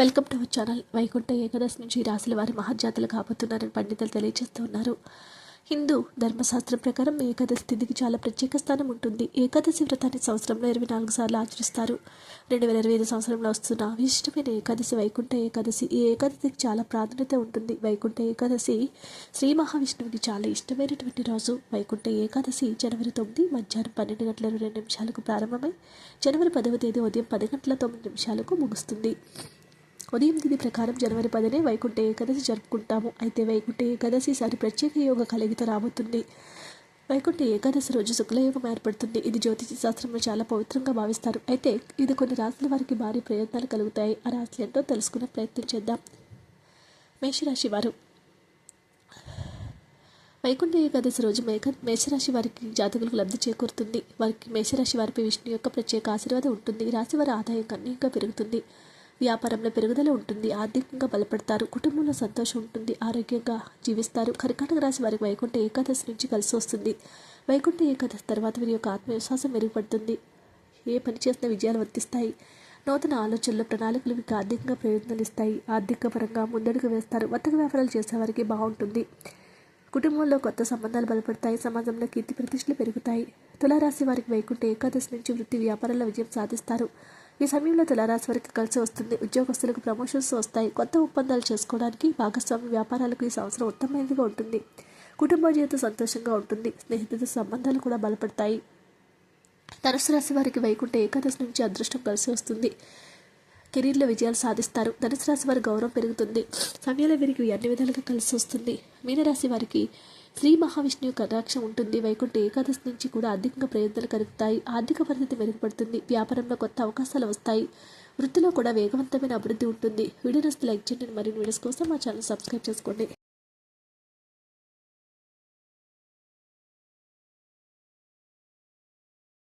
Welcome to our channel. Vaikuntha Ekadashi నుంచి ఈ రాశుల వారి మహర్జాతలు కాబోతున్నారని పండితులు తెలియజేస్తున్నారు. హిందూ ధర్మశాస్త్రం ప్రకారం ఏకాదశి తిథికి చాలా ప్రత్యేక స్థానం ఉంటుంది. ఏకాదశి వ్రతాన్ని సంవత్సరంలో ఇరవై నాలుగు సార్లు ఆచరిస్తారు. రెండు వేల ఇరవై ఐదు సంవత్సరంలో వస్తున్న విశిష్టమైన ఏకాదశి వైకుంఠ ఏకాదశి. ఈ ఏకాదశికి చాలా ప్రాధాన్యత ఉంటుంది. వైకుంఠ ఏకాదశి శ్రీ మహావిష్ణువుకి చాలా ఇష్టమైనటువంటి రోజు. వైకుంఠ ఏకాదశి జనవరి తొమ్మిది మధ్యాహ్నం పన్నెండు గంటల ఇరవై రెండు నిమిషాలకు ప్రారంభమై జనవరి పదవ తేదీ ఉదయం పది గంటల తొమ్మిది నిమిషాలకు ముగుస్తుంది. ఉదయం తిథి ప్రకారం జనవరి పదినే వైకుంఠ ఏకాదశి జరుపుకుంటాము. అయితే వైకుంఠ ఏకాదశి సారి ప్రత్యేక యోగ కలిగిత రాబోతుంది. వైకుంఠ ఏకాదశి రోజు శుక్లయోగం ఏర్పడుతుంది. ఇది జ్యోతిష శాస్త్రంలో చాలా పవిత్రంగా భావిస్తారు. అయితే ఇది కొన్ని రాశుల వారికి భారీ ప్రయత్నాలు కలుగుతాయి. ఆ రాశులు ఏంటో తెలుసుకునే ప్రయత్నం చేద్దాం. మేషరాశి వారు. వైకుంఠ ఏకాదశి రోజు మేక మేషరాశి వారికి జాతకులకు లబ్ధి చేకూరుతుంది. వారికి మేషరాశి వారిపై విష్ణు యొక్క ప్రత్యేక ఆశీర్వాదం ఉంటుంది. రాశి వారి ఆదాయం కన్నీగా పెరుగుతుంది. వ్యాపారంలో పెరుగుదల ఉంటుంది ఆర్థికంగా బలపడతారు కుటుంబంలో సంతోషం ఉంటుంది ఆరోగ్యంగా జీవిస్తారు. కర్కాటక రాశి వారికి వైకుంఠ ఏకాదశి నుంచి కలిసి వస్తుంది. వైకుంఠ ఏకాదశి తర్వాత వీరి యొక్క ఆత్మవిశ్వాసం మెరుగుపడుతుంది. ఏ పని చేసినా విజయాలు వర్తిస్తాయి. నూతన ఆలోచనలు ప్రణాళికలు మీకు ఆర్థికంగా ప్రయోజనాలు ఇస్తాయి. ఆర్థిక పరంగా ముందడుగు వేస్తారు. వర్తక వ్యాపారాలు చేసేవారికి బాగుంటుంది. కుటుంబంలో కొత్త సంబంధాలు బలపడతాయి. సమాజంలో కీర్తి ప్రతిష్టలు పెరుగుతాయి. తులారాశి వారికి వైకుంఠ ఏకాదశి నుంచి వృత్తి వ్యాపారాల్లో విజయం సాధిస్తారు. ఈ సమయంలో తులారాశి వారికి కలిసి వస్తుంది. ఉద్యోగస్తులకు ప్రమోషన్స్ వస్తాయి. కొత్త ఒప్పందాలు చేసుకోవడానికి భాగస్వామి వ్యాపారాలకు ఈ సంవత్సరం ఉత్తమమైనదిగా ఉంటుంది. కుటుంబ జీవితం సంతోషంగా ఉంటుంది. స్నేహితులతో సంబంధాలు కూడా బలపడతాయి. ధనుసు రాశి వారికి వైకుంఠ ఏకాదశి నుంచి అదృష్టం కలిసి వస్తుంది. కెరీర్లో విజయాలు సాధిస్తారు. ధనుసు రాశి వారి గౌరవం పెరుగుతుంది. సమయంలో వీరికి అన్ని విధాలుగా కలిసి వస్తుంది. మీనరాశి వారికి శ్రీ మహావిష్ణువు కటాక్షం ఉంటుంది. వైకుంఠ ఏకాదశి నుంచి కూడా ఆర్థికంగా ప్రయత్నాలు కలుగుతాయి. ఆర్థిక పరిస్థితి మెరుగుపడుతుంది. వ్యాపారంలో కొత్త అవకాశాలు వస్తాయి. వృత్తిలో కూడా వేగవంతమైన అభివృద్ధి ఉంటుంది. వీడియోస్ లైక్ చేయండి. మరిన్ని వీడియోస్ కోసం మా ఛానల్ సబ్స్క్రైబ్ చేసుకోండి.